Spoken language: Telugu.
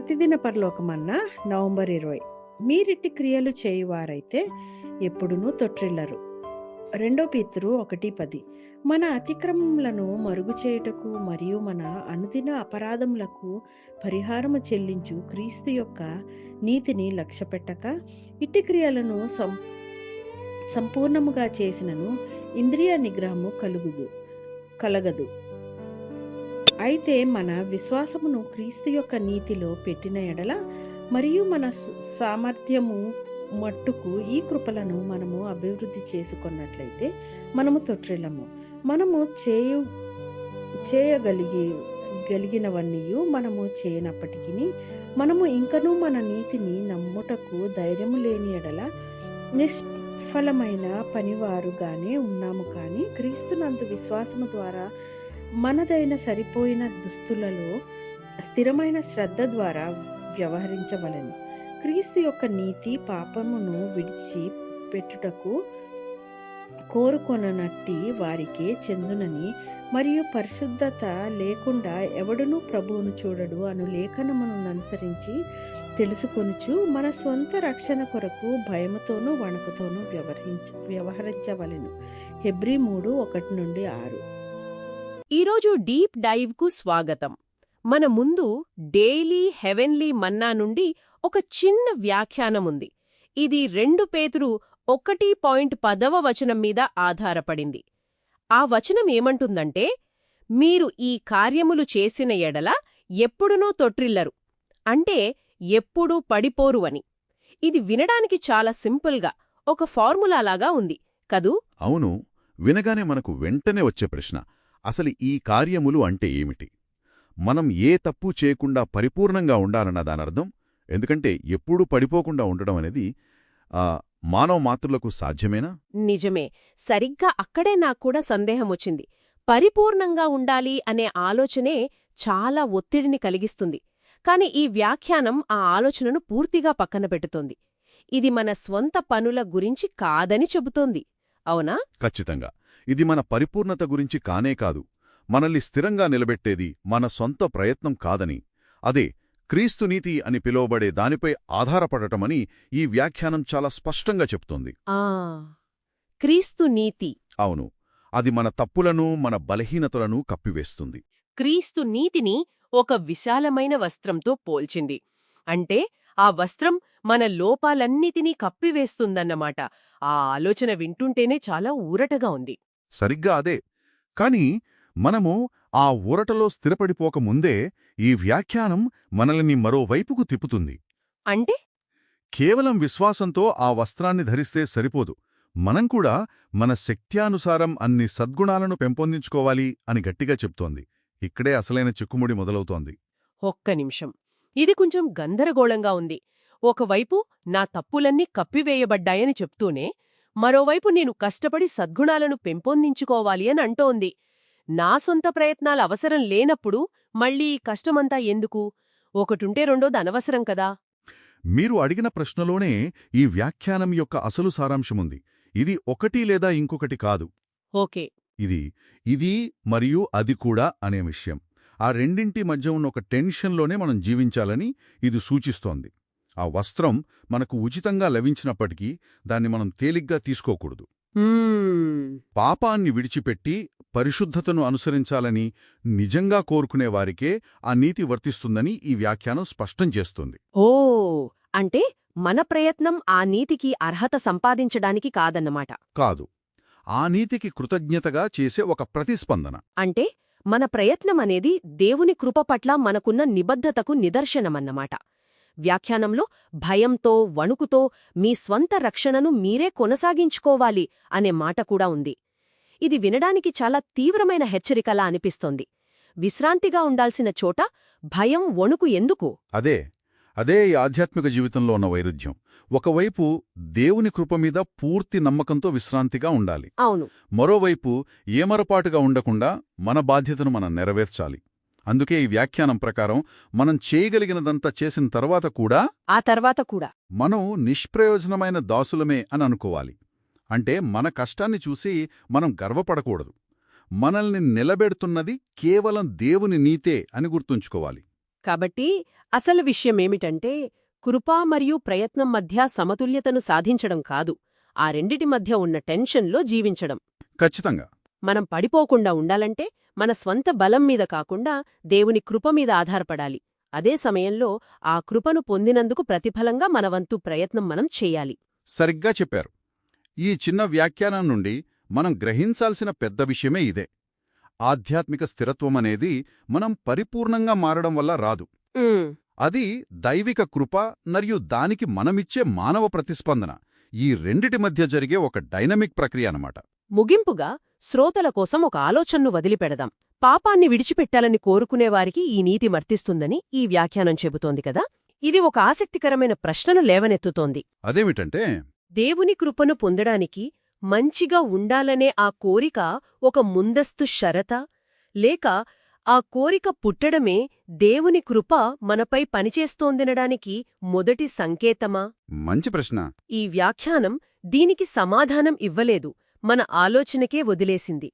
ప్రతిదిన పరలోకమన్న నవంబర్ ఇరవై. మీరిట్టి క్రియలు చేయువారైతే ఎప్పుడునూ తొట్టిల్లరు రెండో పీతురు ఒకటి పది. మన అతిక్రమములను మరుగు చేయుటకు మరియు మన అనుదిన అపరాధములకు పరిహారము చెల్లించు క్రీస్తు యొక్క నీతిని లక్ష్యపెట్టక ఇట్టి క్రియలను సం సంపూర్ణముగా చేసినను ఇంద్రియ నిగ్రహము కలుగుదు కలగదు. అయితే మన విశ్వాసమును క్రీస్తు యొక్క నీతిలో పెట్టిన ఎడల మరియు మన సామర్థ్యము మట్టుకు ఈ కృపలను మనము అభివృద్ధి చేసుకున్నట్లయితే మనము తొట్టిల్లము మనము చేయు చేయగలిగి గలిగినవన్నీ మనము చేయనప్పటికీ మనము ఇంకనూ మన నీతిని నమ్ముటకు ధైర్యము లేని ఎడల నిష్ఫలమైన పనివారుగానే ఉన్నాము. కానీ క్రీస్తునందు విశ్వాసము ద్వారా మనదైన సరిపోయిన దుస్తులలో స్థిరమైన శ్రద్ధ ద్వారా వ్యవహరించవలెను. క్రీస్తు యొక్క నీతి పాపమును విడిచి పెట్టుటకు కోరుకొననట్టి వారికే చెందునని మరియు పరిశుద్ధత లేకుండా ఎవడునూ ప్రభువును చూడడు అను లేఖనమును అనుసరించి తెలుసుకొనుచు మన స్వంత రక్షణ కొరకు భయముతోనూ వణుకుతోనూ వ్యవహరించ వ్యవహరించవలెను. హెబ్రి మూడు ఒకటి నుండి ఆరు. ఈరోజు డీప్ డైవ్కు స్వాగతం. మన ముందు డైలీ హెవెన్లీ మన్నా నుండి ఒక చిన్న వ్యాఖ్యానముంది ఇది రెండు పేతురు ఒకటి పాయింట్ పదవ వచనం మీద ఆధారపడింది. ఆ వచనం ఏమంటుందంటే మీరు ఈ కార్యములు చేసిన ఎడల ఎప్పుడునూ తొట్రిల్లరు. అంటే ఎప్పుడూ పడిపోరు అని. ఇది వినడానికి చాలా సింపుల్గా ఒక ఫార్ములాలాగా ఉంది. కదూ? అవును. వినగానే మనకు వెంటనే వచ్చే ప్రశ్న. అసలు ఈ కార్యములు అంటే ఏమిటి? మనం ఏ తప్పు చేయకుండా పరిపూర్ణంగా ఉండాలన్న దానర్థం ఎందుకంటే ఎప్పుడూ పడిపోకుండా ఉండడం అనేది ఆ, మానవ మాతృలకు సాధ్యమేనా? నిజమే. సరిగ్గా అక్కడే నాక్కూడా సందేహమొచ్చింది పరిపూర్ణంగా ఉండాలి అనే ఆలోచనే చాలా ఒత్తిడిని కలిగిస్తుంది. కాని ఈ వ్యాఖ్యానం ఆ ఆలోచనను పూర్తిగా పక్కన పెట్టుతోంది ఇది మన స్వంత పనుల గురించి కాదని చెబుతోంది. అవునా? ఖచ్చితంగా. ఇది మన పరిపూర్ణత గురించి కానే కాదు మనల్ని స్థిరంగా నిలబెట్టేది మన సొంత ప్రయత్నం కాదని అదే క్రీస్తు నీతి అని పిలువబడే దానిపై ఆధారపడటమని ఈ వ్యాఖ్యానం చాలా స్పష్టంగా చెప్తోంది. ఆ క్రీస్తు నీతి. అవును అది మన తప్పులను మన బలహీనతలను కప్పివేస్తుంది. క్రీస్తు నీతిని ఒక విశాలమైన వస్త్రంతో పోల్చింది. అంటే ఆ వస్త్రం మన లోపాలన్నిటినీ కప్పివేస్తుందన్నమాట. ఆ ఆలోచన వింటుంటేనే చాలా ఊరటగా ఉంది. సరిగ్గా అదే. కాని మనము ఆ ఊరటలో స్థిరపడిపోక ముందే ఈ వ్యాఖ్యానం మనల్ని మరోవైపుకు తిప్పుతుంది. అంటే? కేవలం విశ్వాసంతో ఆ వస్త్రాన్ని ధరిస్తే సరిపోదు. మనం కూడా మన శక్త్యానుసారం అన్ని సద్గుణాలను పెంపొందించుకోవాలి అని గట్టిగా చెప్తోంది. ఇక్కడే అసలైన చిక్కుముడి మొదలవుతోంది. ఒక్క నిమిషం. ఇది కొంచెం గందరగోళంగా ఉంది. ఒకవైపు నా తప్పులన్నీ కప్పివేయబడ్డాయని చెప్తూనే మరోవైపు నేను కష్టపడి సద్గుణాలను పెంపొందించుకోవాలి అని అంటోంది. నా సొంత ప్రయత్నాలు అవసరం లేనప్పుడు మళ్ళీ ఈ కష్టమంతా ఎందుకు? ఒకటుంటే రెండోది అనవసరం కదా. మీరు అడిగిన ప్రశ్నలోనే ఈ వ్యాఖ్యానం యొక్క అసలు సారాంశముంది. ఇది ఒకటి లేదా ఇంకొకటి కాదు. ఓకే. ఇది ఇది మరియు అది కూడా అనే విషయం. ఆ రెండింటి మధ్య ఉన్న ఒక టెన్షన్లోనే మనం జీవించాలని ఇది సూచిస్తోంది. ఆ వస్త్రం మనకు ఉచితంగా లభించినప్పటికీ దాన్ని మనం తేలిగ్గా తీసుకోకూడదు. పాపాన్ని విడిచిపెట్టి పరిశుద్ధతను అనుసరించాలని నిజంగా కోరుకునే వారికే ఆ నీతి వర్తిస్తుందని ఈ వ్యాఖ్యానం స్పష్టం చేస్తుంది. ఓ! అంటే మన ప్రయత్నం ఆ నీతికి అర్హత సంపాదించడానికి కాదన్నమాట. కాదు. ఆ నీతికి కృతజ్ఞతగా చేసే ఒక ప్రతిస్పందన. అంటే మన ప్రయత్నం అనేది దేవుని కృప పట్ల మనకున్న నిబద్ధతకు నిదర్శనమన్నమాట. వ్యాఖ్యానంలో భయంతో వణుకుతో మీ స్వంత రక్షణను మీరే కొనసాగించుకోవాలి అనే మాట కూడా ఉంది. ఇది వినడానికి చాలా తీవ్రమైన హెచ్చరికలా అనిపిస్తోంది. విశ్రాంతిగా ఉండాల్సిన చోట భయం వణుకు ఎందుకు? అదే అదే ఈ ఆధ్యాత్మిక జీవితంలో ఉన్న వైరుధ్యం. ఒకవైపు దేవుని కృప మీద పూర్తి నమ్మకంతో విశ్రాంతిగా ఉండాలి. అవును. మరోవైపు ఏమరపాటుగా ఉండకుండా మన బాధ్యతను మనం నెరవేర్చాలి. అందుకే ఈ వ్యాఖ్యానం ప్రకారం మనం చేయగలిగినదంతా చేసిన తర్వాత కూడా ఆ తర్వాత కూడా. మనం నిష్ప్రయోజనమైన దాసులమే అని అనుకోవాలి. అంటే మన కష్టాన్ని చూసి మనం గర్వపడకూడదు. మనల్ని నిలబెడుతున్నది కేవలం దేవుని నీతే అని గుర్తుంచుకోవాలి. కాబట్టి అసలు విషయమేమిటంటే కృప మరియు ప్రయత్నం మధ్య సమతుల్యతను సాధించడం కాదు. ఆ రెండిటి మధ్య ఉన్న టెన్షన్లో జీవించడం. ఖచ్చితంగా. మనం పడిపోకుండా ఉండాలంటే మన స్వంత బలం మీద కాకుండా దేవుని కృప మీద ఆధారపడాలి. అదే సమయంలో ఆ కృపను పొందినందుకు ప్రతిఫలంగా మన వంతు ప్రయత్నం మనం చెయ్యాలి సరిగ్గా చెప్పారు. ఈ చిన్న వ్యాఖ్యానం నుండి మనం గ్రహించాల్సిన పెద్ద విషయమే ఇదే. ఆధ్యాత్మిక స్థిరత్వమనేది మనం పరిపూర్ణంగా మారడం వల్ల రాదు. అది దైవిక కృప మరియు దానికి మనమిచ్చే మానవ ప్రతిస్పందన. ఈ రెండిటి మధ్య జరిగే ఒక డైనమిక్ ప్రక్రియ అన్నమాట. ముగింపుగా శ్రోతల కోసం ఒక ఆలోచనను వదిలిపెడదాం. పాపాన్ని విడిచిపెట్టాలని కోరుకునేవారికి ఈ నీతి వర్తిస్తుందని ఈ వ్యాఖ్యానం చెబుతోంది కదా? ఇది ఒక ఆసక్తికరమైన ప్రశ్నను లేవనెత్తుతోంది. అదేమిటంటే? దేవుని కృపను పొందడానికి మంచిగా ఉండాలనే ఆ కోరిక ఒక ముందస్తు షరత? లేక ఆ కోరిక పుట్టడమే దేవుని కృప మనపై పనిచేస్తోందనడానికి మొదటి సంకేతమా? మంచి ప్రశ్న. ఈ వ్యాఖ్యానం దీనికి సమాధానం ఇవ్వలేదు. మన ఆలోచనకే వదిలేసింది.